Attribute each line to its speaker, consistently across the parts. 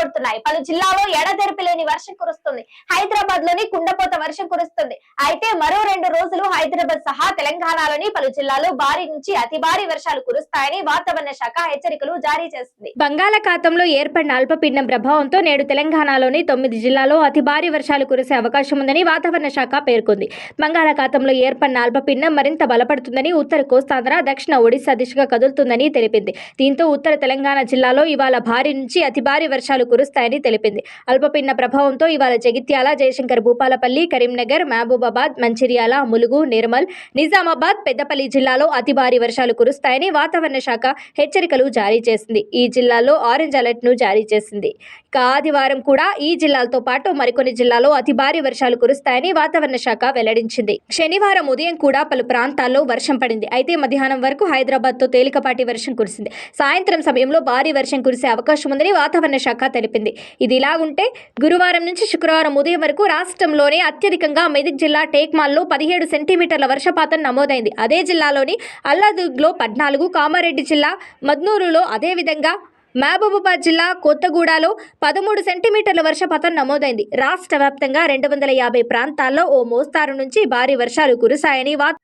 Speaker 1: కొడుతున్నాయి పలు జిల్లాలో ఎడతెరిపి లేని వర్షం కురుస్తుంది. హైదరాబాద్లోని కుండపోత వర్షం కురుస్తుంది. అయితే మరో రెండు రోజులు హైదరాబాద్ సహా తెలంగాణలోని పలు జిల్లాలో భారీ నుంచి అతి భారీ వర్షాలు కురుస్తాయని వాతావరణ శాఖ హెచ్చరికలు జారీ చేస్తుంది
Speaker 2: బంగాళాఖాతంలో ఏర్పడిన అల్పపీడనం ప్రభావంతో నేడు తెలంగాణలోని తొమ్మిది జిల్లాలో అతి భారీ వర్షాలు కురిసే అవకాశం ఉందని వాతావరణ శాఖ పేర్కొంది. బంగాళాఖాతంలో ఏర్పడిన అల్పపీడనం మరింత బలపడుతుందని ఉత్తర కోస్తాంధ్ర దక్షిణ ఒడిశా దిశగా కదులుతుందని తెలిపింది. దీంతో ఉత్తర తెలంగాణ జిల్లాలో ఇవాళ భారీ నుంచి అతి భారీ వర్షాలు కురుస్తాయని తెలిపింది. అల్పపీడన ప్రభావంతో ఇవాళ జగిత్యాల జయశంకర్ భూపాలపల్లి కరీంనగర్ మహబూబాబాద్ మంచిర్యాల ములుగు నిర్మల్ నిజామాబాద్ పెద్దపల్లి జిల్లాలో అతి భారీ వర్షాలు కురుస్తాయని వాతావరణ శాఖ హెచ్చరికలు జారీ చేసింది. ఈ జిల్లాలో ఆరెంజ్ అలర్ట్ను జారీ చేసింది. ఇక ఆదివారం కూడా ఈ జిల్లాలతో పాటు మరికొన్ని జిల్లాల్లో అతి భారీ వర్షాలు కురుస్తాయని వాతావరణ శాఖ వెల్లడించింది. శనివారం ఉదయం కూడా పలు ప్రాంతాల్లో వర్షం పడింది. అయితే మధ్యాహ్నం వరకు హైదరాబాద్తో తేలికపాటి వర్షం కురిసింది. సాయంత్రం సమయంలో భారీ వర్షం కురిసే అవకాశం ఉందని వాతావరణ శాఖ తెలిపింది. ఇది ఇలా ఉంటే గురువారం నుంచి శుక్రవారం ఉదయం వరకు రాష్ట్రంలోనే అత్యధికంగా మెదక్ జిల్లా టేక్మాల్లో పదిహేడు సెంటీమీటర్ల వర్షపాతం నమోదైంది. అదే జిల్లాలోని అల్లాదుగ్లో పద్నాలుగు కామారెడ్డి జిల్లా మద్నూరులో అదేవిధంగా మహబూబాబాద్ జిల్లా కొత్తగూడలో పదమూడు సెంటీమీటర్ల వర్షపాతం నమోదైంది. రాష్ట్ర వ్యాప్తంగా రెండు వందల యాభై ప్రాంతాల్లో ఓ మోస్తారు నుంచి భారీ వర్షాలు కురిశాయని వాత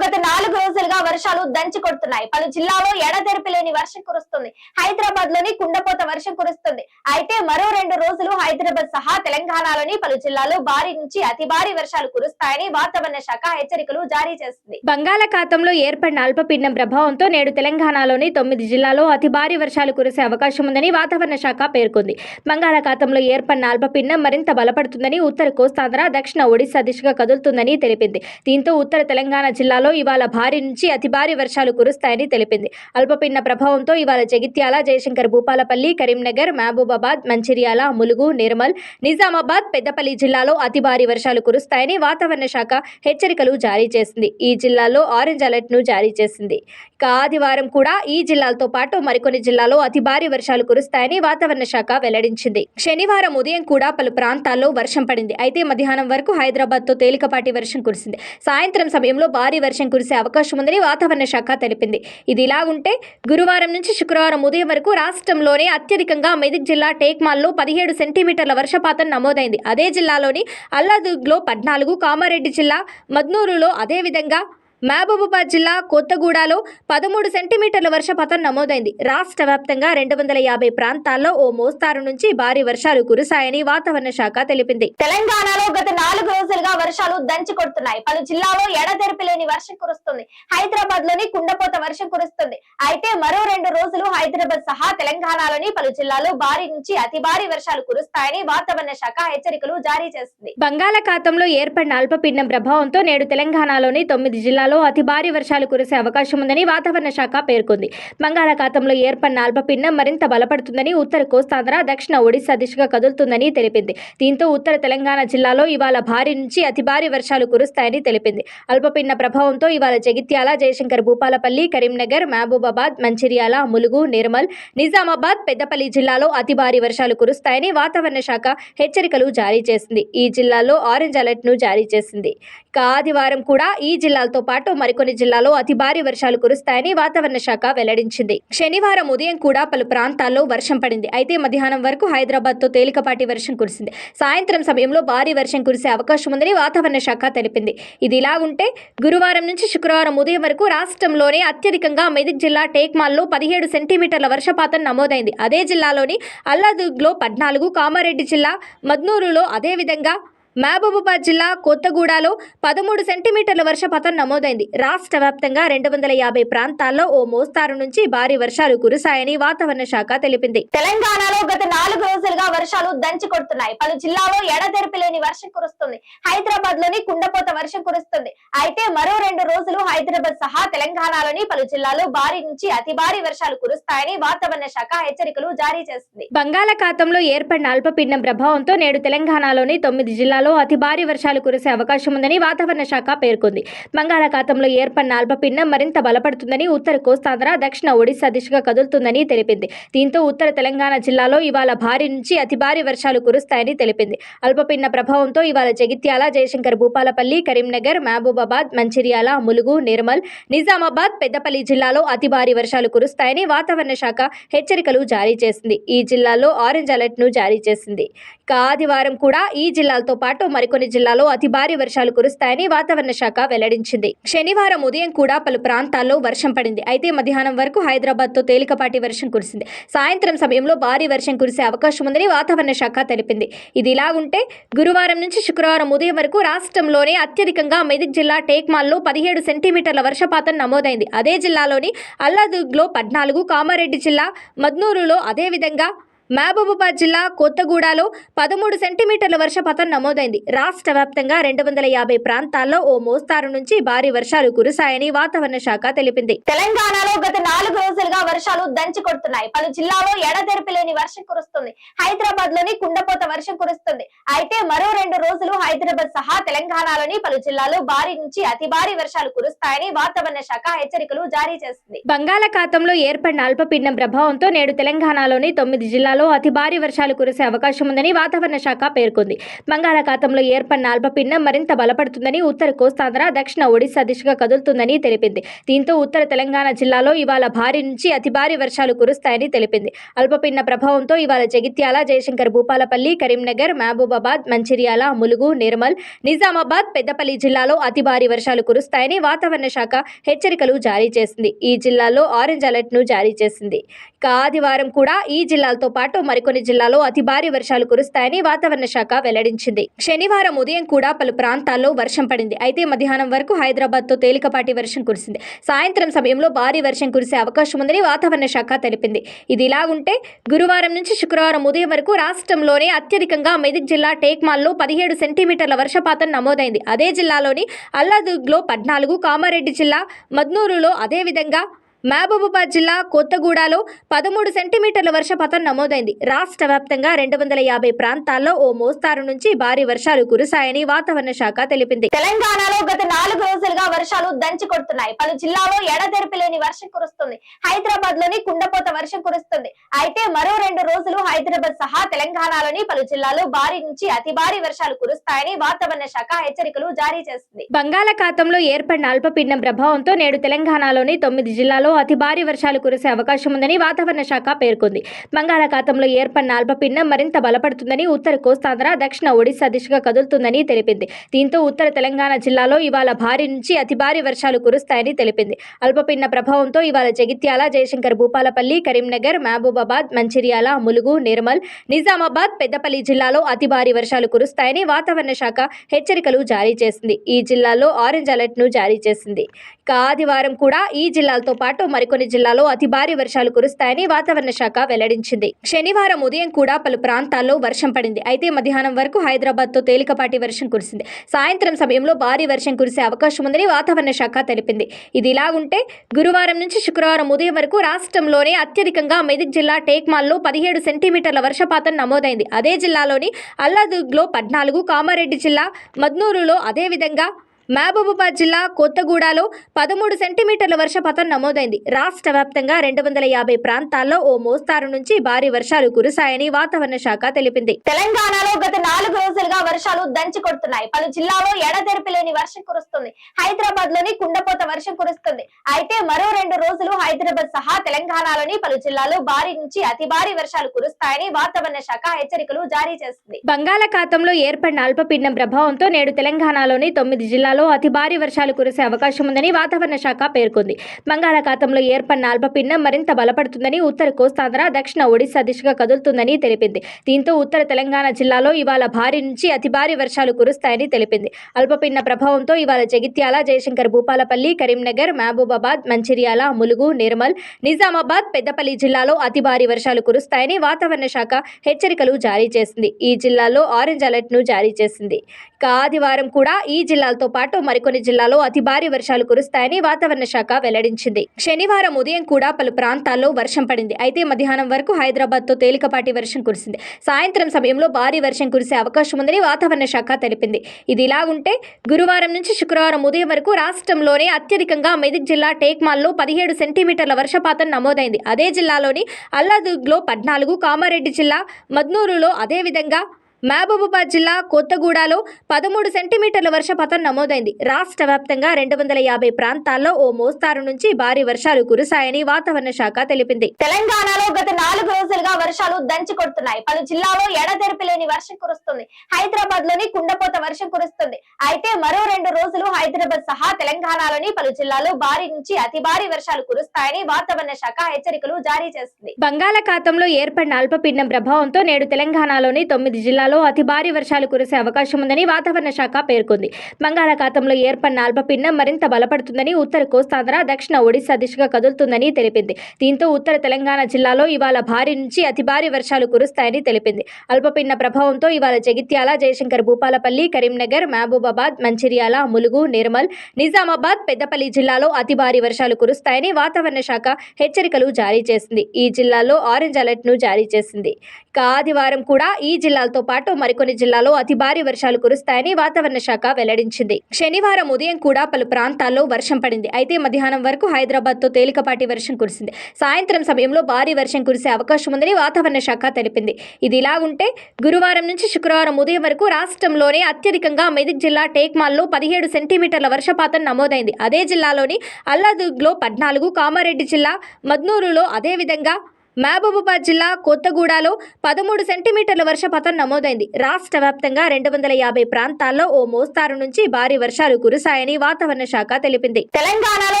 Speaker 1: గత నాలుగు రోజులుగా వర్షాలు దంచి కొడుతున్నాయి. పలు జిల్లాలో ఎడతెరిపి లేని వర్షం కురుస్తుంది. హైదరాబాద్లోని కుండపోత వర్షం కురుస్తుంది. అయితే మరో రెండు రోజులు హైదరాబాద్ సహా తెలంగాణలోని పలు జిల్లాలో భారీ నుంచి అతి భారీ వర్షాలు కురుస్తాయని వాతావరణ శాఖ హెచ్చరికలు జారీ చేస్తుంది
Speaker 2: బంగాళాఖాతంలో ఏర్పడిన అల్పపీడనం ప్రభావంతో నేడు తెలంగాణలోని తొమ్మిది జిల్లాలో అతి భారీ వర్షాలు కురిసే అవకాశం ఉందని వాతావరణ శాఖ పేర్కొంది. బంగాళాఖాతంలో ఏర్పడిన అల్పపీడనం మరింత బలపడుతుందని ఉత్తర కోస్తాంధ్ర దక్షిణ ఒడిశా దిశగా కదులుతుందని తెలిపింది. దీంతో ఉత్తర తెలంగాణ జిల్లాలో ఇవాళ భారీ నుంచి అతి భారీ వర్షాలు కురుస్తాయని తెలిపింది. అల్పపీడన ప్రభావంతో ఇవాళ జగిత్యాల జయశంకర్ భూపాలపల్లి కరీంనగర్ మహబూబాబాద్ మంచిర్యాల ములుగు నిర్మల్ నిజామాబాద్ పెద్దపల్లి జిల్లాలో అతి భారీ వర్షాలు కురుస్తాయని వాతావరణ శాఖ హెచ్చరికలు జారీ చేసింది. ఈ జిల్లాలో ఆరెంజ్ అలర్ట్ను జారీ చేసింది. ఇక ఆదివారం కూడా ఈ జిల్లాలతో పాటు మరికొన్ని జిల్లాలో అతి భారీ వర్షాలు కురుస్తాయని వాతావరణ శాఖ వెల్లడించింది. శనివారం ఉదయం కూడా పలు ప్రాంతాల్లో వర్షం పడింది. అయితే మధ్యాహ్నం వరకు హైదరాబాద్తో తేలికపాటి వర్షం కురిసింది. సాయంత్రం సమయంలో భారీ వర్షం కురిసే అవకాశం ఉందని వాతావరణ శాఖ తెలిపింది. ఇది ఇలా ఉంటే గురువారం నుంచి శుక్రవారం ఉదయం వరకు రాష్ట్రంలోనే అత్యధికంగా మెదక్ జిల్లా టేక్మాల్లో పదిహేడు సెంటీమీటర్ల వర్షపాతం నమోదైంది. అదే జిల్లాలోని అల్లాదుగ్లో పద్నాలుగు కామారెడ్డి జిల్లా మద్నూరులో అదేవిధంగా మహబూబాబాద్ జిల్లా కొత్తగూడలో పదమూడు సెంటీమీటర్ల వర్షపాతం నమోదైంది. రాష్ట్ర వ్యాప్తంగా రెండు వందల యాభై ప్రాంతాల్లో ఓ మోస్తారు నుంచి భారీ వర్షాలు కురిశాయని వాతావరణ శాఖ తెలిపింది.
Speaker 1: తెలంగాణలో గత నాలుగు రోజులుగా వర్షాలు దంచి కొడుతున్నాయి. పలు జిల్లాలో ఎడతెరిపి లేని వర్షం కురుస్తుంది. హైదరాబాద్లోని కుండపోత వర్షం కురుస్తుంది. అయితే మరో రెండు రోజులు హైదరాబాద్ సహా తెలంగాణలోని పలు జిల్లాలో భారీ నుంచి అతి భారీ వర్షాలు కురుస్తాయని వాతావరణ శాఖ హెచ్చరికలు జారీ చేస్తుంది
Speaker 2: బంగాళాఖాతంలో ఏర్పడిన అల్పపీడనం ప్రభావంతో నేడు తెలంగాణలోని తొమ్మిది జిల్లాలో అతి భారీ వర్షాలు కురిసే అవకాశం ఉందని వాతావరణ శాఖ పేర్కొంది. బంగాళాఖాతంలో ఏర్పడిన అల్పపీడనం మరింత బలపడుతుందని ఉత్తర కోస్తాంధ్ర దక్షిణ ఒడిశా దిశగా కదులుతుందని తెలిపింది. దీంతో ఉత్తర తెలంగాణ జిల్లాలో ఇవాళ భారీ నుంచి అతి భారీ వర్షాలు కురుస్తాయని తెలిపింది. అల్పపీడన ప్రభావంతో ఇవాళ జగిత్యాల జయశంకర్ భూపాలపల్లి కరీంనగర్ మహబూబాబాద్ మంచిర్యాల ములుగు నిర్మల్ నిజామాబాద్ పెద్దపల్లి జిల్లాలో అతి భారీ వర్షాలు కురుస్తాయని వాతావరణ శాఖ హెచ్చరికలు జారీ చేసింది. ఈ జిల్లాలో ఆరెంజ్ అలర్ట్ను జారీ చేసింది. ఇక ఆదివారం కూడా ఈ జిల్లాలతో పాటు మరికొన్ని జిల్లాల్లో అతి భారీ వర్షాలు కురుస్తాయని వాతావరణ శాఖ వెల్లడించింది. శనివారం ఉదయం కూడా పలు ప్రాంతాల్లో వర్షం పడింది. అయితే మధ్యాహ్నం వరకు హైదరాబాద్తో తేలికపాటి వర్షం కురిసింది. సాయంత్రం సమయంలో భారీ వర్షం కురిసే అవకాశం ఉందని వాతావరణ శాఖ తెలిపింది. ఇది ఇలా ఉంటే గురువారం నుంచి శుక్రవారం ఉదయం వరకు రాష్ట్రంలోనే అత్యధికంగా మెదక్ జిల్లా టేక్మాల్లో పదిహేడు సెంటీమీటర్ల వర్షపాతం నమోదైంది. అదే జిల్లాలోని అల్లాదుగ్లో పద్నాలుగు కామారెడ్డి జిల్లా మద్నూరులో అదేవిధంగా మహబూబాబాద్ జిల్లా కొత్తగూడలో పదమూడు సెంటీమీటర్ల వర్షపాతం నమోదైంది. రాష్ట్ర వ్యాప్తంగా రెండు వందల యాభై ప్రాంతాల్లో ఓ మోస్తారు నుంచి భారీ వర్షాలు కురిశాయని వాతావరణ శాఖ తెలిపింది.
Speaker 1: తెలంగాణలో గత నాలుగు రోజులుగా వర్షాలు దంచి కొడుతున్నాయి. పలు జిల్లాలో ఎడతెరిపి లేని వర్షం కురుస్తుంది. హైదరాబాద్లోని కుండపోత వర్షం కురుస్తుంది. అయితే మరో రెండు రోజులు హైదరాబాద్ సహా తెలంగాణలోని పలు జిల్లాలో భారీ నుంచి అతి భారీ వర్షాలు కురుస్తాయని వాతావరణ శాఖ హెచ్చరికలు జారీ చేస్తుంది
Speaker 2: బంగాళాఖాతంలో ఏర్పడిన అల్పపీడనం ప్రభావంతో నేడు తెలంగాణలోని తొమ్మిది జిల్లాల్లో జిల్లాలో అతి భారీ వర్షాలు కురిసే అవకాశం ఉందని వాతావరణ శాఖ పేర్కొంది. బంగాళాఖాతంలో ఏర్పడిన అల్పపీడనం మరింత బలపడుతుందని ఉత్తర కోస్తాంధ్ర దక్షిణ ఒడిశా దిశగా కదులుతుందని తెలిపింది. దీంతో ఉత్తర తెలంగాణ జిల్లాలో ఇవాళ భారీ నుంచి అతి భారీ వర్షాలు కురుస్తాయని తెలిపింది. అల్పపీడన ప్రభావంతో ఇవాళ జగిత్యాల జయశంకర్ భూపాలపల్లి కరీంనగర్ మహబూబాబాద్ మంచిర్యాల ములుగు నిర్మల్ నిజామాబాద్ పెద్దపల్లి జిల్లాలో అతి భారీ వర్షాలు కురుస్తాయని వాతావరణ శాఖ హెచ్చరికలు జారీ చేసింది. ఈ జిల్లాలో ఆరెంజ్ అలర్ట్ను జారీ చేసింది. ఆదివారం కూడా ఈ జిల్లాలతో పాటు మరికొన్ని జిల్లాలో అతి భారీ వర్షాలు కురుస్తాయని వాతావరణ శాఖ వెల్లడించింది. శనివారం ఉదయం కూడా పలు ప్రాంతాల్లో వర్షం పడింది. అయితే మధ్యాహ్నం వరకు హైదరాబాద్తో తేలికపాటి వర్షం కురిసింది. సాయంత్రం సమయంలో భారీ వర్షం కురిసే అవకాశం ఉందని వాతావరణ శాఖ తెలిపింది. ఇది ఇలా ఉంటే గురువారం నుంచి శుక్రవారం ఉదయం వరకు రాష్ట్రంలోనే అత్యధికంగా మెదక్ జిల్లా టేక్మాల్లో పదిహేడు సెంటీమీటర్ల వర్షపాతం నమోదైంది. అదే జిల్లాలోని అల్లాదుగ్లో పద్నాలుగు కామారెడ్డి జిల్లా మద్నూరులో అదేవిధంగా మహబూబాబాద్ జిల్లా కొత్తగూడలో పదమూడు సెంటీమీటర్ల వర్షపాతం నమోదైంది. రాష్ట్ర వ్యాప్తంగా రెండు వందల యాభై ప్రాంతాల్లో ఓ మోస్తారు నుంచి భారీ వర్షాలు కురుసాయని వాతావరణ శాఖ తెలిపింది.
Speaker 1: తెలంగాణలో గత నాలుగు రోజులుగా వర్షాలు దంచి కొడుతున్నాయి. పలు జిల్లాలో ఎడతెరిపి లేని వర్షం కురుస్తుంది. హైదరాబాద్లోని కుండపోత వర్షం కురుస్తుంది. అయితే మరో రెండు రోజులు హైదరాబాద్ సహా తెలంగాణలోని పలు జిల్లాలో భారీ నుంచి అతి భారీ వర్షాలు కురుస్తాయని వాతావరణ శాఖ హెచ్చరికలు జారీ చేసింది.
Speaker 2: బంగాళాఖాతంలో ఏర్పడిన అల్పపీడనం ప్రభావంతో నేడు తెలంగాణలోని తొమ్మిది జిల్లాలో అతి భారీ వర్షాలు కురిసే అవకాశం ఉందని వాతావరణ శాఖ పేర్కొంది. బంగాళాఖాతంలో ఏర్పడిన అల్పపీడనం మరింత బలపడుతుందని ఉత్తర కోస్తాంధ్ర దక్షిణ ఒడిశా దిశగా కదులుతుందని తెలిపింది. దీంతో ఉత్తర తెలంగాణ జిల్లాలో ఇవాళ భారీ నుంచి అతి భారీ వర్షాలు కురుస్తాయని తెలిపింది. అల్పపీడన ప్రభావంతో ఇవాళ జగిత్యాల జయశంకర్ భూపాలపల్లి కరీంనగర్ మహబూబాబాద్ మంచిర్యాల ములుగు నిర్మల్ నిజామాబాద్ పెద్దపల్లి జిల్లాలో అతి భారీ వర్షాలు కురుస్తాయని వాతావరణ శాఖ హెచ్చరికలు జారీ చేసింది. ఈ జిల్లాలో ఆరెంజ్ అలర్ట్ను జారీ చేసింది. ఇక ఆదివారం కూడా ఈ జిల్లాలతో పాటు మరికొన్ని జిల్లాలో అతి భారీ వర్షాలు కురుస్తాయని వాతావరణ శాఖ వెల్లడించింది. శనివారం ఉదయం కూడా పలు ప్రాంతాల్లో వర్షం పడింది. అయితే మధ్యాహ్నం వరకు హైదరాబాద్తో తేలికపాటి వర్షం కురిసింది. సాయంత్రం సమయంలో భారీ వర్షం కురిసే అవకాశం ఉందని వాతావరణ శాఖ తెలిపింది. ఇది ఇలా ఉంటే గురువారం నుంచి శుక్రవారం ఉదయం వరకు రాష్ట్రంలోనే అత్యధికంగా మెదక్ జిల్లా టేక్మాల్లో పదిహేడు సెంటీమీటర్ల వర్షపాతం నమోదైంది. అదే జిల్లాలోని అల్లాదుర్గ్లో పద్నాలుగు కామారెడ్డి జిల్లా మద్నూరులో అదేవిధంగా మహబూబాబాద్ జిల్లా కొత్తగూడలో పదమూడు సెంటీమీటర్ల వర్షపాతం నమోదైంది. రాష్ట్ర వ్యాప్తంగా రెండు వందల యాభై ప్రాంతాల్లో ఓ మోస్తారు నుంచి భారీ వర్షాలు కురుసాయని వాతావరణ శాఖ తెలిపింది.
Speaker 1: తెలంగాణలో గత నాలుగు రోజులుగా వర్షాలు దంచి కొడుతున్నాయి. పలు జిల్లాలో ఎడతెరిపి లేని వర్షం కురుస్తుంది. హైదరాబాద్లోని కుండపోత వర్షం కురుస్తుంది. అయితే మరో రెండు రోజులు హైదరాబాద్ సహా తెలంగాణలోని పలు జిల్లాలో భారీ నుంచి అతి భారీ వర్షాలు కురుస్తాయని వాతావరణ శాఖ హెచ్చరికలు జారీ చేసింది.
Speaker 2: బంగాళాఖాతంలో ఏర్పడిన అల్పపీడనం ప్రభావంతో నేడు తెలంగాణలోని తొమ్మిది జిల్లాల్లో అతి భారీ వర్షాలు కురిసే అవకాశం ఉందని వాతావరణ శాఖ పేర్కొంది. బంగాళాఖాతంలో ఏర్పడిన అల్పపీడనం మరింత బలపడుతుందని ఉత్తర కోస్తాంధ్ర దక్షిణ ఒడిశా దిశగా కదులుతుందని తెలిపింది. దీంతో ఉత్తర తెలంగాణ జిల్లాలో ఇవాళ భారీ నుంచి అతి భారీ వర్షాలు కురుస్తాయని తెలిపింది. అల్పపీడన ప్రభావంతో ఇవాళ జగిత్యాల జయశంకర్ భూపాలపల్లి కరీంనగర్ మహబూబాబాద్ మంచిర్యాల ములుగు నిర్మల్ నిజామాబాద్ పెద్దపల్లి జిల్లాలో అతి భారీ వర్షాలు కురుస్తాయని వాతావరణ శాఖ హెచ్చరికలు జారీ చేసింది. ఈ జిల్లాలో ఆరెంజ్ అలర్ట్ను జారీ చేసింది. ఇక ఆదివారం కూడా ఈ జిల్లాలతో పాటు మరికొన్ని జిల్లాలో అతి భారీ వర్షాలు కురుస్తాయని వాతావరణ శాఖ వెల్లడించింది. శనివారం ఉదయం కూడా పలు ప్రాంతాల్లో వర్షం పడింది. అయితే మధ్యాహ్నం వరకు హైదరాబాద్తో తేలికపాటి వర్షం కురిసింది. సాయంత్రం సమయంలో భారీ వర్షం కురిసే అవకాశం ఉందని వాతావరణ శాఖ తెలిపింది. ఇది ఇలా ఉంటే గురువారం నుంచి శుక్రవారం ఉదయం వరకు రాష్ట్రంలోనే అత్యధికంగా మెదక్ జిల్లా టేక్మాల్లో పదిహేడు సెంటీమీటర్ల వర్షపాతం నమోదైంది. అదే జిల్లాలోని అల్లాదుగ్లో పద్నాలుగు కామారెడ్డి జిల్లా మద్నూరులో అదేవిధంగా మహబూబాబాద్ జిల్లా కొత్తగూడలో పదమూడు సెంటీమీటర్ల వర్షపాతం నమోదైంది. రాష్ట్ర వ్యాప్తంగా రెండు వందల యాభై ప్రాంతాల్లో ఓ మోస్తారు నుంచి భారీ వర్షాలు కురుసాయని వాతావరణ శాఖ తెలిపింది.
Speaker 1: తెలంగాణలో గత నాలుగు రోజులుగా వర్షాలు దంచి కొడుతున్నాయి. పలు జిల్లాలో ఎడతెరిపి లేని వర్షం కురుస్తుంది. హైదరాబాద్లోని కుండపోత వర్షం కురుస్తుంది. అయితే మరో రెండు రోజులు హైదరాబాద్ సహా తెలంగాణలోని పలు జిల్లాలో భారీ నుంచి అతి భారీ వర్షాలు కురుస్తాయని వాతావరణ శాఖ హెచ్చరికలు జారీ చేసింది.
Speaker 2: బంగాళాఖాతంలో ఏర్పడిన అల్పపీడనం ప్రభావంతో నేడు తెలంగాణలోని తొమ్మిది జిల్లాలో అతి భారీ వర్షాలు కురిసే అవకాశం ఉందని వాతావరణ శాఖ పేర్కొంది. బంగాళాఖాతంలో ఏర్పడిన అల్పపీడనం మరింత బలపడుతుందని ఉత్తర కోస్తాంధ్ర దక్షిణ ఒడిశా దిశగా కదులుతుందని తెలిపింది. దీంతో ఉత్తర తెలంగాణ జిల్లాలో ఇవాళ భారీ నుంచి అతి భారీ వర్షాలు కురుస్తాయని తెలిపింది. అల్పపీడన ప్రభావంతో ఇవాళ జగిత్యాల జయశంకర్ భూపాలపల్లి కరీంనగర్ మహబూబాబాద్ మంచిర్యాల ములుగు నిర్మల్ నిజామాబాద్ పెద్దపల్లి జిల్లాలో అతి భారీ వర్షాలు కురుస్తాయని వాతావరణ శాఖ హెచ్చరికలు జారీ చేసింది. ఈ జిల్లాలో ఆరెంజ్ అలర్ట్ను జారీ చేసింది. ఇక ఆదివారం కూడా ఈ జిల్లాలతో పాటు మరికొన్ని జిల్లాలో అతి భారీ వర్షాలు కురుస్తాయని వాతావరణ శాఖ వెల్లడించింది. శనివారం ఉదయం కూడా పలు ప్రాంతాల్లో వర్షం పడింది. అయితే మధ్యాహ్నం వరకు హైదరాబాద్తో తేలికపాటి వర్షం కురిసింది. సాయంత్రం సమయంలో భారీ వర్షం కురిసే అవకాశం ఉందని వాతావరణ శాఖ తెలిపింది. ఇది ఇలాగుంటే గురువారం నుంచి శుక్రవారం ఉదయం వరకు రాష్ట్రంలోనే అత్యధికంగా మెదక్ జిల్లా టేక్మాల్లో పదిహేడు సెంటీమీటర్ల వర్షపాతం నమోదైంది. అదే జిల్లాలోని అల్లాదుర్గ్లో పద్నాలుగు కామారెడ్డి జిల్లా మద్నూరులో అదేవిధంగా మహబూబాబాద్ జిల్లా కొత్తగూడలో పదమూడు సెంటీమీటర్ల వర్షపాతం నమోదైంది. రాష్ట్ర వ్యాప్తంగా రెండు వందల యాభై ప్రాంతాల్లో ఓ మోస్తారు నుంచి భారీ వర్షాలు కురిశాయని వాతావరణ శాఖ తెలిపింది.
Speaker 1: తెలంగాణలో గత నాలుగు రోజులుగా వర్షాలు దంచి కొడుతున్నాయి. పలు జిల్లాలో ఎడతెరిపి లేని వర్షం కురుస్తుంది. హైదరాబాద్లోని కుండపోత వర్షం కురుస్తుంది. అయితే మరో రెండు రోజులు హైదరాబాద్ సహా తెలంగాణలోని పలు జిల్లాల్లో భారీ నుంచి అతి భారీ వర్షాలు కురుస్తాయని వాతావరణ శాఖ హెచ్చరికలు జారీ చేసింది.
Speaker 2: బంగాళాఖాతంలో ఏర్పడిన అల్పపీడనం ప్రభావంతో నేడు తెలంగాణలోని తొమ్మిది జిల్లాలో అతి భారీ వర్షాలు కురిసే అవకాశం ఉందని వాతావరణ శాఖ పేర్కొంది. బంగాళాఖాతంలో ఏర్పడిన అల్పపీడనం మరింత బలపడుతుందని ఉత్తర కోస్తాంధ్ర దక్షిణ ఒడిశా దిశగా కదులుతుందని తెలిపింది. దీంతో ఉత్తర తెలంగాణ జిల్లాలో ఇవాళ భారీ నుంచి అతి భారీ వర్షాలు కురుస్తాయని తెలిపింది. అల్పపీడన ప్రభావంతో ఇవాళ జగిత్యాల జయశంకర్ భూపాలపల్లి కరీంనగర్ మహబూబాబాద్ మంచిర్యాల ములుగు నిర్మల్ నిజామాబాద్ పెద్దపల్లి జిల్లాలో అతి భారీ వర్షాలు కురుస్తాయని వాతావరణ శాఖ హెచ్చరికలు జారీ చేసింది. ఈ జిల్లాలో ఆరెంజ్ అలర్ట్ను జారీ చేసింది. ఇక ఆదివారం కూడా ఈ జిల్లాలతో పాటు మరికొన్ని జిల్లాల్లో అతి భారీ వర్షాలు కురుస్తాయని వాతావరణ శాఖ వెల్లడించింది. శనివారం ఉదయం కూడా పలు ప్రాంతాల్లో వర్షం పడింది. అయితే మధ్యాహ్నం వరకు హైదరాబాద్తో తేలికపాటి వర్షం కురిసింది. సాయంత్రం సమయంలో భారీ వర్షం కురిసే అవకాశం ఉందని వాతావరణ శాఖ తెలిపింది. ఇది ఇలాగుంటే గురువారం నుంచి శుక్రవారం ఉదయం వరకు రాష్ట్రంలోనే అత్యధికంగా మెదక్ జిల్లా టేక్మాల్లో పదిహేడు సెంటీమీటర్ల వర్షపాతం నమోదైంది. అదే జిల్లాలోని అల్లాదుగ్లో పద్నాలుగు కామారెడ్డి జిల్లా మద్నూరులో అదేవిధంగా మహబూబాబాద్ జిల్లా కొత్తగూడలో పదమూడు సెంటీమీటర్ల వర్షపాతం నమోదైంది. రాష్ట్ర వ్యాప్తంగా రెండు వందల యాభై ప్రాంతాల్లో ఓ మోస్తారు నుంచి భారీ వర్షాలు కురిశాయని వాతావరణ శాఖ తెలిపింది.
Speaker 1: తెలంగాణలో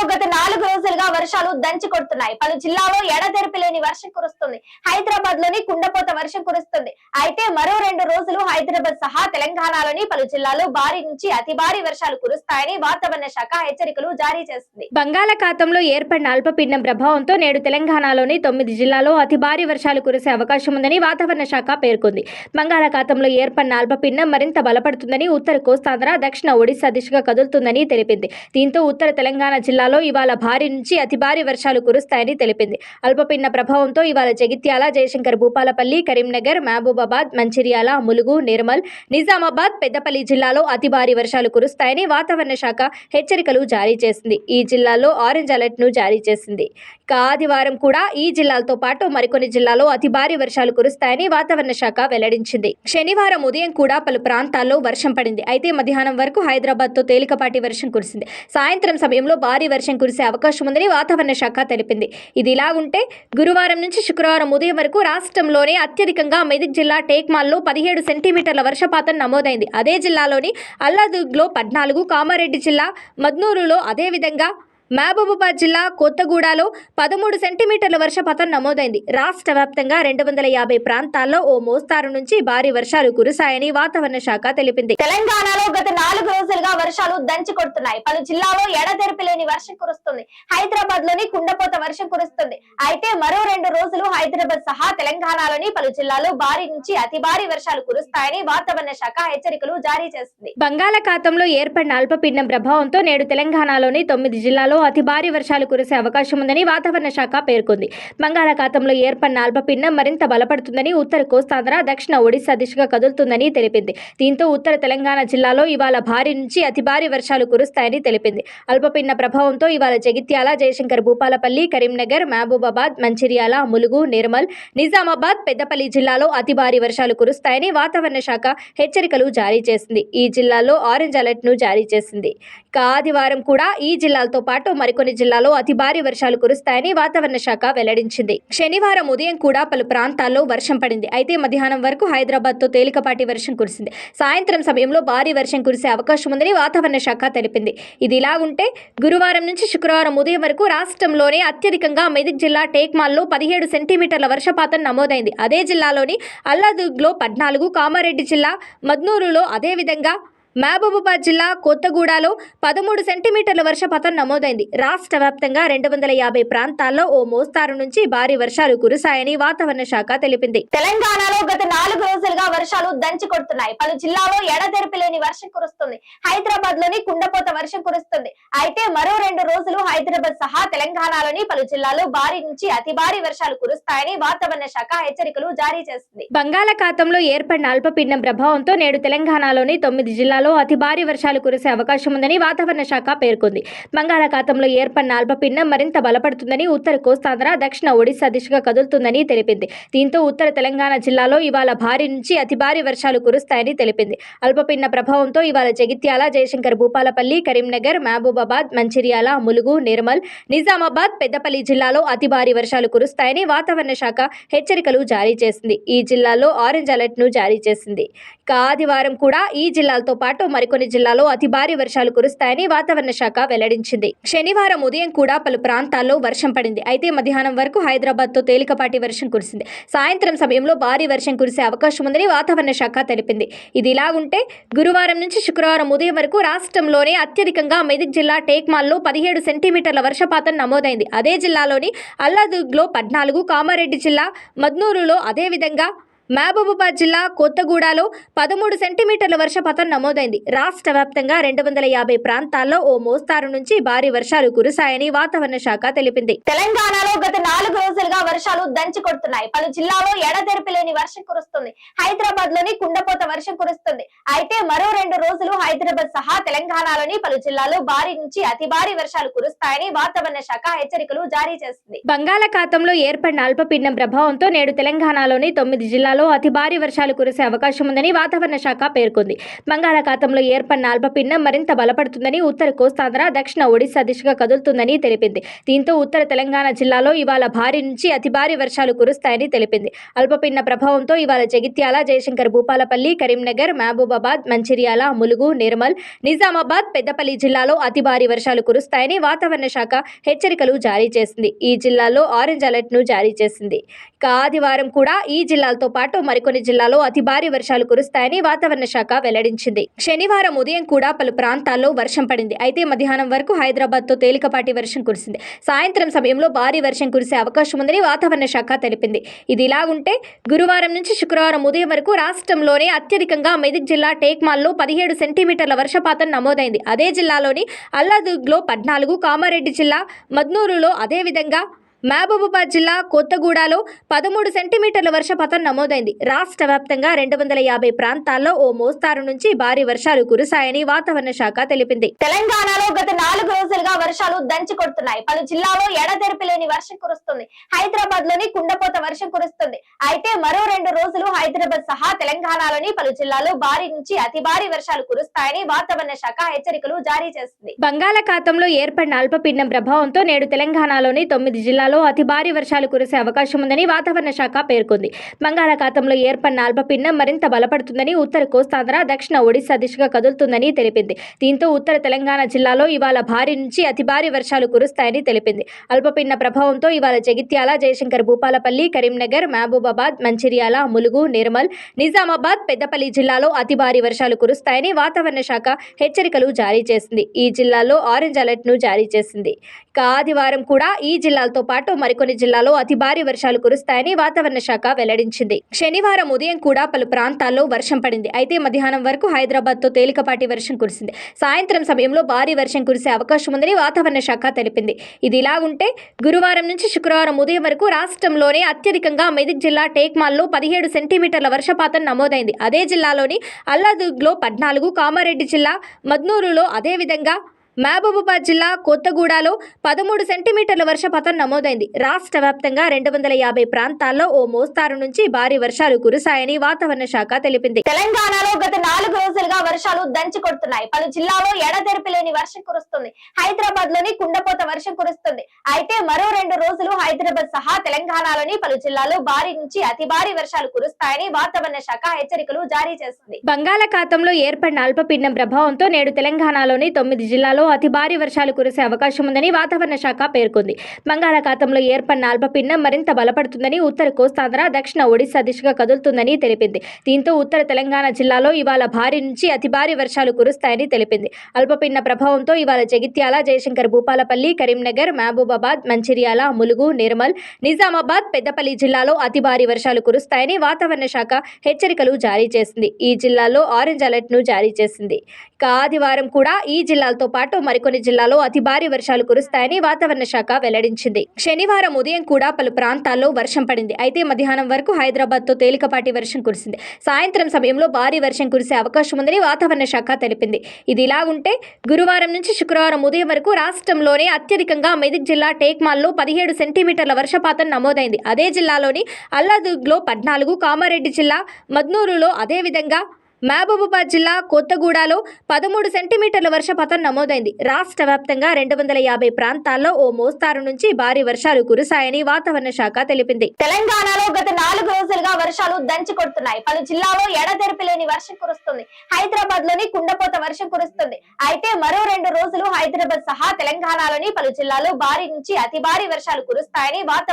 Speaker 1: గత నాలుగు రోజులుగా వర్షాలు దంచి కొడుతున్నాయి. పలు జిల్లాలో ఎడతెరిపి లేని వర్షం కురుస్తుంది. హైదరాబాద్లోని కుండపోత వర్షం కురుస్తుంది. అయితే మరో రెండు రోజులు హైదరాబాద్ సహా తెలంగాణలోని పలు జిల్లాల్లో భారీ నుంచి అతి భారీ వర్షాలు కురుస్తాయని వాతావరణ శాఖ హెచ్చరికలు జారీ చేసింది.
Speaker 2: బంగాళాఖాతంలో ఏర్పడిన అల్పపీడనం ప్రభావంతో నేడు తెలంగాణలోని తొమ్మిది జిల్లాలో అతి భారీ వర్షాలు కురిసే అవకాశం ఉందని వాతావరణ శాఖ పేర్కొంది. బంగాళాఖాతంలో ఏర్పడిన అల్పపీడనం మరింత బలపడుతుందని ఉత్తర కోస్తాంధ్ర దక్షిణ ఒడిశా దిశగా కదులుతుందని తెలిపింది. దీంతో ఉత్తర తెలంగాణ జిల్లాలో ఇవాళ భారీ నుంచి అతి భారీ వర్షాలు కురుస్తాయని తెలిపింది. అల్పపీడన ప్రభావంతో ఇవాళ జగిత్యాల జయశంకర్ భూపాలపల్లి కరీంనగర్ మహబూబాబాద్ మంచిర్యాల ములుగు నిర్మల్ నిజామాబాద్ పెద్దపల్లి జిల్లాలో అతి భారీ వర్షాలు కురుస్తాయని వాతావరణ శాఖ హెచ్చరికలు జారీ చేసింది. ఈ జిల్లాలో ఆరెంజ్ అలర్ట్ను జారీ చేసింది. ఇక ఆదివారం కూడా ఈ జిల్లాలతో పాటు మరికొన్ని జిల్లాలో అతి భారీ వర్షాలు కురుస్తాయని వాతావరణ శాఖ వెల్లడించింది. శనివారం ఉదయం కూడా పలు ప్రాంతాల్లో వర్షం పడింది. అయితే మధ్యాహ్నం వరకు హైదరాబాద్తో తేలికపాటి వర్షం కురిసింది. సాయంత్రం సమయంలో భారీ వర్షం కురిసే అవకాశం ఉందని వాతావరణ శాఖ తెలిపింది. ఇది ఉంటే గురువారం నుంచి శుక్రవారం ఉదయం వరకు రాష్ట్రంలోనే అత్యధికంగా మెదక్ జిల్లా టేక్మాల్లో పదిహేడు సెంటీమీటర్ల వర్షపాతం నమోదైంది. అదే జిల్లాలోని అల్లాదుగ్లో పద్నాలుగు కామారెడ్డి జిల్లా మద్నూరులో అదేవిధంగా మహబూబాబాద్ జిల్లా కొత్తగూడలో పదమూడు సెంటీమీటర్ల వర్షపాతం నమోదైంది. రాష్ట్ర వ్యాప్తంగా రెండు వందల యాభై ప్రాంతాల్లో ఓ మోస్తారు నుంచి భారీ వర్షాలు కురిశాయని వాతావరణ శాఖ తెలిపింది.
Speaker 1: తెలంగాణలో గత నాలుగు రోజులుగా వర్షాలు దంచి కొడుతున్నాయి. పలు జిల్లాలో ఎడతెరిపి లేని వర్షం కురుస్తుంది. హైదరాబాద్లోని కుండపోత వర్షం కురుస్తుంది. అయితే మరో రెండు రోజులు హైదరాబాద్ సహా తెలంగాణలోని పలు జిల్లాల్లో భారీ నుంచి అతి భారీ వర్షాలు కురుస్తాయని వాతావరణ శాఖ హెచ్చరికలు జారీ చేసింది.
Speaker 2: బంగాళాఖాతంలో ఏర్పడిన అల్పపీడనం ప్రభావంతో నేడు తెలంగాణలోని తొమ్మిది జిల్లాల్లో అతి భారీ వర్షాలు కురిసే అవకాశం ఉందని వాతావరణ శాఖ పేర్కొంది. బంగాళాఖాతంలో ఏర్పడిన అల్పపీడనం మరింత బలపడుతుందని ఉత్తర కోస్తాంధ్ర దక్షిణ ఒడిశా దిశగా కదులుతుందని తెలిపింది. దీంతో ఉత్తర తెలంగాణ జిల్లాలో ఇవాళ భారీ నుంచి అతి భారీ వర్షాలు కురుస్తాయని తెలిపింది. అల్పపీడన ప్రభావంతో ఇవాళ జగిత్యాల జయశంకర్ భూపాలపల్లి కరీంనగర్ మహబూబాబాద్ మంచిర్యాల ములుగు నిర్మల్ నిజామాబాద్ పెద్దపల్లి జిల్లాలో అతి భారీ వర్షాలు కురుస్తాయని వాతావరణ శాఖ హెచ్చరికలు జారీ చేసింది. ఈ జిల్లాలో ఆరెంజ్ అలర్ట్ను జారీ చేసింది. ఇక ఆదివారం కూడా ఈ జిల్లాలతో పాటు మరికొన్ని జిల్లాల్లో అతి భారీ వర్షాలు కురుస్తాయని వాతావరణ శాఖ వెల్లడించింది. శనివారం ఉదయం కూడా పలు ప్రాంతాల్లో వర్షం పడింది. అయితే మధ్యాహ్నం వరకు హైదరాబాద్తో తేలికపాటి వర్షం కురిసింది. సాయంత్రం సమయంలో భారీ వర్షం కురిసే అవకాశం ఉందని వాతావరణ శాఖ తెలిపింది. ఇది ఉంటే గురువారం నుంచి శుక్రవారం ఉదయం వరకు రాష్ట్రంలోనే అత్యధికంగా మెదక్ జిల్లా టేక్మాల్లో పదిహేడు సెంటీమీటర్ల వర్షపాతం నమోదైంది. అదే జిల్లాలోని అల్లాదుగ్లో పద్నాలుగు కామారెడ్డి జిల్లా మద్నూరులో అదేవిధంగా మహబూబాబాద్ జిల్లా కొత్తగూడలో పదమూడు సెంటీమీటర్ల వర్షపాతం నమోదైంది. రాష్ట్ర వ్యాప్తంగా రెండు వందల యాభై ప్రాంతాల్లో ఓ మోస్తారు నుంచి భారీ వర్షాలు కురిశాయని వాతావరణ శాఖ తెలిపింది.
Speaker 1: తెలంగాణలో గత నాలుగు రోజులుగా వర్షాలు దంచి కొడుతున్నాయి. పలు జిల్లాలో ఎడతెరిపి లేని వర్షం కురుస్తుంది. హైదరాబాద్లోని కుండపోత వర్షం కురుస్తుంది. అయితే మరో రెండు రోజులు హైదరాబాద్ సహా తెలంగాణలోని పలు జిల్లాల్లో భారీ నుంచి అతి భారీ వర్షాలు కురుస్తాయని వాతావరణ శాఖ హెచ్చరికలు జారీ చేసింది.
Speaker 2: బంగాళాఖాతంలో ఏర్పడిన అల్పపీడనం ప్రభావంతో నేడు తెలంగాణలోని తొమ్మిది జిల్లాలో అతి భారీ వర్షాలు కురిసే అవకాశం ఉందని వాతావరణ శాఖ పేర్కొంది. బంగాళాఖాతంలో ఏర్పడిన అల్పపీడనం మరింత బలపడుతుందని ఉత్తర కోస్తాంధ్ర దక్షిణ ఒడిశా దిశగా కదులుతుందని తెలిపింది. దీంతో ఉత్తర తెలంగాణ జిల్లాలో ఇవాళ భారీ నుంచి అతి భారీ వర్షాలు కురుస్తాయని తెలిపింది. అల్పపీడన ప్రభావంతో ఇవాళ జగిత్యాల జయశంకర్ భూపాలపల్లి కరీంనగర్ మహబూబాబాద్ మంచిర్యాల ములుగు నిర్మల్ నిజామాబాద్ పెద్దపల్లి జిల్లాలో అతి భారీ వర్షాలు కురుస్తాయని వాతావరణ శాఖ హెచ్చరికలు జారీ చేసింది. ఈ జిల్లాలో ఆరెంజ్ అలర్ట్ను జారీ చేసింది. ఇక ఆదివారం కూడా ఈ జిల్లాలతో పాటు మరికొన్ని జిల్లాల్లో అతి భారీ వర్షాలు కురుస్తాయని వాతావరణ శాఖ వెల్లడించింది. శనివారం ఉదయం కూడా పలు ప్రాంతాల్లో వర్షం పడింది. అయితే మధ్యాహ్నం వరకు హైదరాబాద్తో తేలికపాటి వర్షం కురిసింది. సాయంత్రం సమయంలో భారీ వర్షం కురిసే అవకాశం ఉందని వాతావరణ శాఖ తెలిపింది. ఇది ఇలా ఉంటే గురువారం నుంచి శుక్రవారం ఉదయం వరకు రాష్ట్రంలోనే అత్యధికంగా మెదక్ జిల్లా టేక్మాల్లో పదిహేడు సెంటీమీటర్ల వర్షపాతం నమోదైంది. అదే జిల్లాలోని అల్లాదుగ్లో పద్నాలుగు కామారెడ్డి జిల్లా మద్నూరులో అదేవిధంగా మహబూబాబాద్ జిల్లా కొత్తగూడలో పదమూడు సెంటీమీటర్ల వర్షపాతం నమోదైంది. రాష్ట్ర వ్యాప్తంగా రెండు వందల యాభై ప్రాంతాల్లో ఓ మోస్తారు నుంచి భారీ వర్షాలు కురిశాయని వాతావరణ శాఖ తెలిపింది.
Speaker 1: తెలంగాణలో గత నాలుగు రోజులుగా వర్షాలు దంచి కొడుతున్నాయి. పలు జిల్లాలో ఎడతెరిపి లేని వర్షం కురుస్తుంది. హైదరాబాద్లోని కుండపోత వర్షం కురుస్తుంది. అయితే మరో రెండు రోజులు హైదరాబాద్ సహా తెలంగాణలోని పలు జిల్లాల్లో భారీ నుంచి అతి భారీ వర్షాలు కురుస్తాయని వాతావరణ శాఖ హెచ్చరికలు జారీ చేసింది.
Speaker 2: బంగాళాఖాతంలో ఏర్పడిన అల్పపీడనం ప్రభావంతో నేడు తెలంగాణలోని తొమ్మిది జిల్లాలో అతి భారీ వర్షాలు కురిసే అవకాశం ఉందని వాతావరణ శాఖ పేర్కొంది. బంగాళాఖాతంలో ఏర్పడిన అల్పపీడనం మరింత బలపడుతుందని ఉత్తర కోస్తాంధ్ర దక్షిణ ఒడిశా దిశగా కదులుతుందని తెలిపింది. దీంతో ఉత్తర తెలంగాణ జిల్లాలో ఇవాళ భారీ నుంచి అతి భారీ వర్షాలు కురుస్తాయని తెలిపింది. అల్పపీడన ప్రభావంతో ఇవాళ జగిత్యాల జయశంకర్ భూపాలపల్లి కరీంనగర్ మహబూబాబాద్ మంచిర్యాల ములుగు నిర్మల్ నిజామాబాద్ పెద్దపల్లి జిల్లాలో అతి భారీ వర్షాలు కురుస్తాయని వాతావరణ శాఖ హెచ్చరికలు జారీ చేసింది. ఈ జిల్లాలో ఆరెంజ్ అలర్ట్ను జారీ చేసింది. ఇక ఆదివారం కూడా ఈ జిల్లాలతో పాటు మరికొన్ని జిల్లాలో అతి భారీ వర్షాలు కురుస్తాయని వాతావరణ శాఖ వెల్లడించింది. శనివారం ఉదయం కూడా పలు ప్రాంతాల్లో వర్షం పడింది. అయితే మధ్యాహ్నం వరకు హైదరాబాద్తో తేలికపాటి వర్షం కురిసింది. సాయంత్రం సమయంలో భారీ వర్షం కురిసే అవకాశం ఉందని వాతావరణ శాఖ తెలిపింది. ఇది ఇలా ఉంటే గురువారం నుంచి శుక్రవారం ఉదయం వరకు రాష్ట్రంలోనే అత్యధికంగా మెదక్ జిల్లా టేక్మాల్లో పదిహేడు సెంటీమీటర్ల వర్షపాతం నమోదైంది. అదే జిల్లాలోని అల్లాదుర్గ్లో పద్నాలుగు కామారెడ్డి జిల్లా మద్నూరులో అదేవిధంగా మహబూబాబాద్ జిల్లా కొత్తగూడలో పదమూడు సెంటీమీటర్ల వర్షపాతం నమోదైంది. రాష్ట్ర వ్యాప్తంగా రెండు వందల యాభై ప్రాంతాల్లో ఓ మోస్తారు నుంచి భారీ వర్షాలు కురిశాయని వాతావరణ శాఖ తెలిపింది.
Speaker 1: తెలంగాణలో గత నాలుగు రోజులుగా వర్షాలు దంచి కొడుతున్నాయి. పలు జిల్లాలో ఎడతెరిపి లేని వర్షం కురుస్తుంది. హైదరాబాద్లోని కుండపోత వర్షం కురుస్తుంది. అయితే మరో రెండు రోజులు హైదరాబాద్ సహా తెలంగాణలోని పలు జిల్లాల్లో భారీ నుంచి అతి భారీ వర్షాలు కురుస్తాయని వాతావరణ శాఖ హెచ్చరికలు జారీ చేసింది.
Speaker 2: బంగాళాఖాతంలో ఏర్పడిన అల్పపీడనం ప్రభావంతో నేడు తెలంగాణలోని తొమ్మిది జిల్లాలో అతి భారీ వర్షాలు కురిసే అవకాశం ఉందని వాతావరణ శాఖ పేర్కొంది. బంగాళాఖాతంలో ఏర్పడిన అల్పపీడనం మరింత బలపడుతుందని ఉత్తర కోస్తాంధ్ర దక్షిణ ఒడిశా దిశగా కదులుతుందని తెలిపింది. దీంతో ఉత్తర తెలంగాణ జిల్లాలో ఇవాళ భారీ నుంచి అతి భారీ వర్షాలు కురుస్తాయని తెలిపింది. అల్పపీడన ప్రభావంతో ఇవాళ జగిత్యాల జయశంకర్ భూపాలపల్లి కరీంనగర్ మహబూబాబాద్ మంచిర్యాల ములుగు నిర్మల్ నిజామాబాద్ పెద్దపల్లి జిల్లాలో అతి భారీ వర్షాలు కురుస్తాయని వాతావరణ శాఖ హెచ్చరికలు జారీ చేసింది. ఈ జిల్లాలో ఆరెంజ్ అలర్ట్ను జారీ చేసింది. ఇక ఆదివారం కూడా ఈ జిల్లాలతో పాటు మరికొన్ని జిల్లాల్లో అతి భారీ వర్షాలు కురుస్తాయని వాతావరణ శాఖ వెల్లడించింది. శనివారం ఉదయం కూడా పలు ప్రాంతాల్లో వర్షం పడింది. అయితే మధ్యాహ్నం వరకు హైదరాబాద్తో తేలికపాటి వర్షం కురిసింది. సాయంత్రం సమయంలో భారీ వర్షం కురిసే అవకాశం ఉందని వాతావరణ శాఖ తెలిపింది. ఇది ఇలా ఉంటే గురువారం నుంచి శుక్రవారం ఉదయం వరకు రాష్ట్రంలోనే అత్యధికంగా మెదక్ జిల్లా టేక్మాల్లో పదిహేడు సెంటీమీటర్ల వర్షపాతం నమోదైంది. అదే జిల్లాలోని అల్లాదుగ్లో పద్నాలుగు కామారెడ్డి జిల్లా మద్నూరులో అదేవిధంగా మహబూబాబాద్ జిల్లా కొత్తగూడలో పదమూడు సెంటీమీటర్ల వర్షపాతం నమోదైంది. రాష్ట్ర వ్యాప్తంగా రెండు వందల యాభై ప్రాంతాల్లో ఓ మోస్తారు నుంచి భారీ వర్షాలు కురిశాయని వాతావరణ శాఖ తెలిపింది.
Speaker 1: తెలంగాణలో గత నాలుగు రోజులుగా వర్షాలు దంచి కొడుతున్నాయి. పలు జిల్లాలో ఎడతెరిపి లేని వర్షం కురుస్తుంది. హైదరాబాద్లోని కుండపోత వర్షం కురుస్తుంది. అయితే మరో రెండు రోజులు హైదరాబాద్ సహా తెలంగాణలోని పలు జిల్లాల్లో భారీ నుంచి అతి భారీ వర్షాలు కురుస్తాయని వాతావరణ శాఖ హెచ్చరికలు జారీ చేసింది.
Speaker 2: బంగాళాఖాతంలో ఏర్పడిన అల్పపీడనం ప్రభావంతో నేడు తెలంగాణలోని తొమ్మిది జిల్లాల్లో అతి భారీ వర్షాలు కురిసే అవకాశం ఉందని వాతావరణ శాఖ పేర్కొంది. బంగాళాఖాతంలో ఏర్పడిన అల్పపీడనం మరింత బలపడుతుందని ఉత్తర కోస్తాంధ్ర దక్షిణ ఒడిశా దిశగా కదులుతుందని తెలిపింది. దీంతో ఉత్తర తెలంగాణ జిల్లాలో ఇవాళ భారీ నుంచి అతి భారీ వర్షాలు కురుస్తాయని తెలిపింది. అల్పపీడన ప్రభావంతో ఇవాళ జగిత్యాల జయశంకర్ భూపాలపల్లి కరీంనగర్ మహబూబాబాద్ మంచిర్యాల ములుగు నిర్మల్ నిజామాబాద్ పెద్దపల్లి జిల్లాలో అతి భారీ వర్షాలు కురుస్తాయని వాతావరణ శాఖ హెచ్చరికలు జారీ చేసింది. ఈ జిల్లాలో ఆరెంజ్ అలర్ట్ను జారీ చేసింది. ఇక ఆదివారం కూడా ఈ జిల్లాలతో పాటు మరికొన్ని జిల్లాలో అతి భారీ వర్షాలు కురుస్తాయని వాతావరణ శాఖ వెల్లడించింది. శనివారం ఉదయం కూడా పలు ప్రాంతాల్లో వర్షం పడింది. అయితే మధ్యాహ్నం వరకు హైదరాబాద్తో తేలికపాటి వర్షం కురిసింది. సాయంత్రం సమయంలో భారీ వర్షం కురిసే అవకాశం ఉందని వాతావరణ శాఖ తెలిపింది. ఇది ఇలా ఉంటే గురువారం నుంచి శుక్రవారం ఉదయం వరకు రాష్ట్రంలోనే అత్యధికంగా మెదక్ జిల్లా టేక్మాల్లో పదిహేడు సెంటీమీటర్ల వర్షపాతం నమోదైంది. అదే జిల్లాలోని అల్లాదుగ్లో పద్నాలుగు కామారెడ్డి జిల్లా మద్నూరులో అదేవిధంగా మహబూబాబాద్ జిల్లా కొత్తగూడలో పదమూడు సెంటీమీటర్ల వర్షపాతం నమోదైంది. రాష్ట్ర వ్యాప్తంగా రెండు వందల యాభై ప్రాంతాల్లో ఓ మోస్తారు నుంచి భారీ వర్షాలు కురిశాయని వాతావరణ శాఖ తెలిపింది.
Speaker 1: తెలంగాణలో గత నాలుగు రోజులుగా వర్షాలు దంచి కొడుతున్నాయి. పలు జిల్లాలో ఎడతెరిపి లేని వర్షం కురుస్తుంది. హైదరాబాద్లోని కుండపోత వర్షం కురుస్తుంది. అయితే మరో రెండు రోజులు హైదరాబాద్ సహా తెలంగాణలోని పలు జిల్లాలో భారీ నుంచి అతి భారీ వర్షాలు కురుస్తాయని వాతావరణ